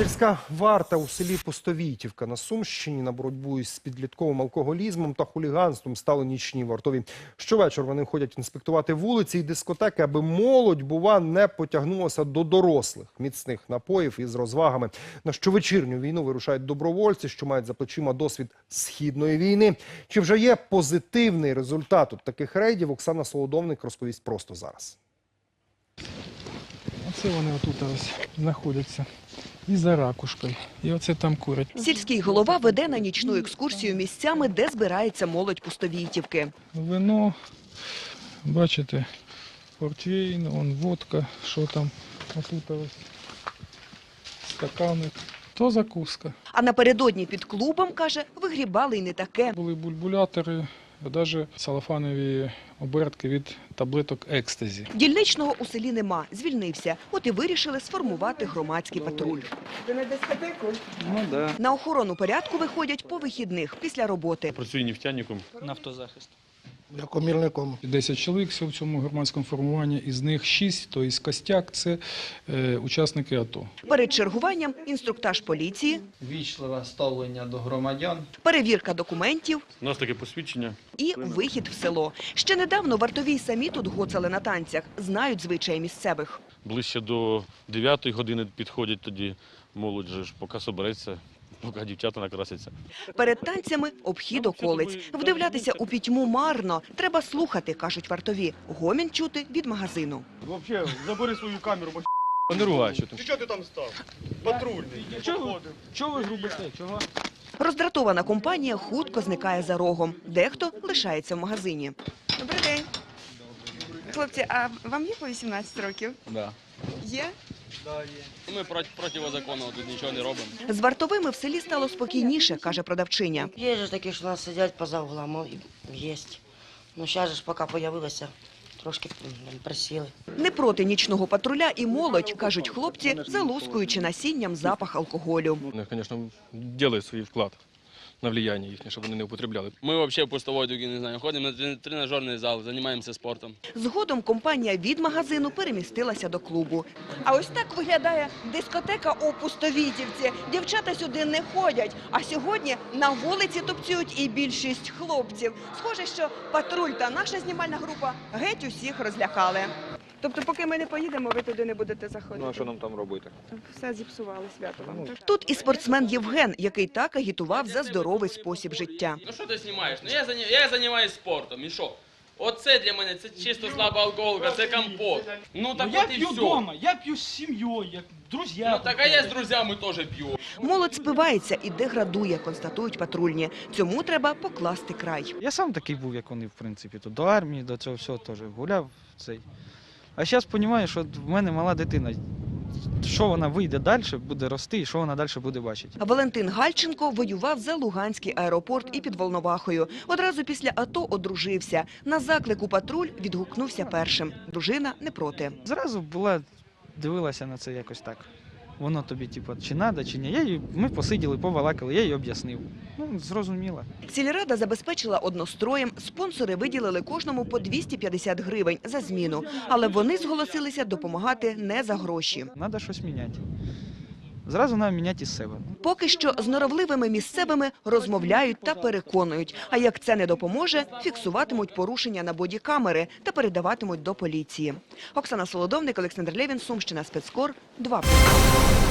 Сільська варта у селі Пустовійтівка на Сумщині на боротьбу із підлітковим алкоголізмом та хуліганством стали нічні вартові. Щовечір вони ходять інспектувати вулиці і дискотеки, аби молодь, бува, не потягнулася до дорослих міцних напоїв із розвагами. На щовечірню війну вирушають добровольці, що мають за плечима досвід східної війни. Чи вже є позитивний результат от таких рейдів? Оксана Солодовник розповість просто зараз. Оце вони отут ось знаходяться. І за ракушкою. І оце там курять. Сільський голова веде на нічну екскурсію місцями, де збирається молодь пустовійтівки. Вино, бачите, портвейн, вон водка, що там. Отут ось стакани. То закуска. А напередодні під клубом, каже, вигрібали й не таке. Були бульбулятори, навіть салафанові обертки від таблеток екстазі. Дільничного у селі нема, звільнився. От і вирішили сформувати громадський патруль. Ну да. На охорону порядку виходять по вихідних після роботи. Працюю нефтяником. Нафтозахист. Я комірником. 10 чоловік в цьому громадському формуванні, із них 6, тобто костяк – це е, учасники АТО. Перед чергуванням інструктаж поліції, Вічливе ставлення до громадян. перевірка документів У нас таке посвідчення. і вихід в село. Ще недавно вартові самі тут гоцали на танцях, знають звичаї місцевих. Ближче до 9 години підходять тоді молодь же ж, поки собереться, поки дівчата накрасяться. Перед танцями обхід околиць. Вдивлятися у пітьму марно. Треба слухати, кажуть вартові. Гомін чути від магазину. Взагалі, забери свою камеру, бо Не ругай, що ти. що ти там став? Патрульний. Чого ви грубите? Чого? Роздратована компанія хутко зникає за рогом. Дехто лишається в магазині. Добрий день. Хлопці, а вам є по 18 років? Да. Є? Ми проти противозаконного тут нічого не робимо. З вартовими в селі стало спокійніше, каже продавчиня. Є ж такі, що нас сидять поза углом, є. Ну, зараз ж поки появилося, трошки присіли. Не проти нічного патруля і молодь, кажуть хлопці, залускуючи насінням запах алкоголю. Вони, звісно, роблять свій вклад на влияння їхнє, щоб вони не употребляли. Ми взагалі пустової дуги не знаємо. Ходимо на тренажерний зал, займаємося спортом. Згодом компанія від магазину перемістилася до клубу. А ось так виглядає дискотека у Пустовітівці. Дівчата сюди не ходять, а сьогодні на вулиці тупцюють і більшість хлопців. Схоже, що патруль та наша знімальна група геть усіх розлякали. Тобто, поки ми не поїдемо, ви туди не будете заходити. Ну а що нам там робити? Все зіпсували свято вам. Тут і спортсмен Євген, який так агітував за здоровий спосіб життя. Ну що ти знімаєш? Ну я, зані... я займаюся спортом. І що? Оце для мене це чисто слаба алкоголка, це компот. Ну так я от і пью все. дома, я пью с семьей, я, друзья. Ну так а я з друзями теж п'ю. Молодь спивається і деградує, констатують патрульні. Цьому треба покласти край. Я сам такий був, як вони, в принципі. То до армії, до цього всього теж гуляв цей. А зараз розумію, що в мене мала дитина. Що вона вийде далі, буде рости, і що вона далі буде бачити. Валентин Гальченко воював за Луганський аеропорт і під Волновахою. Одразу після АТО одружився. На заклику патруль відгукнувся першим. Дружина не проти. Зразу була, дивилася на це якось так. Воно тобі, типу, чи треба, чи ні. Я її, ми посиділи, повалакали, я їй об'яснив. Ну, зрозуміла. Сільрада забезпечила одностроєм. Спонсори виділили кожному по 250 гривень за зміну. Але вони зголосилися допомагати не за гроші. Треба щось міняти. Зразу нам міняти себе. Поки що з норовливими місцевими розмовляють та переконують. А як це не допоможе, фіксуватимуть порушення на бодікамери та передаватимуть до поліції. Оксана Солодовник, Олександр Левін, Сумщина, спецкор, 2+,2.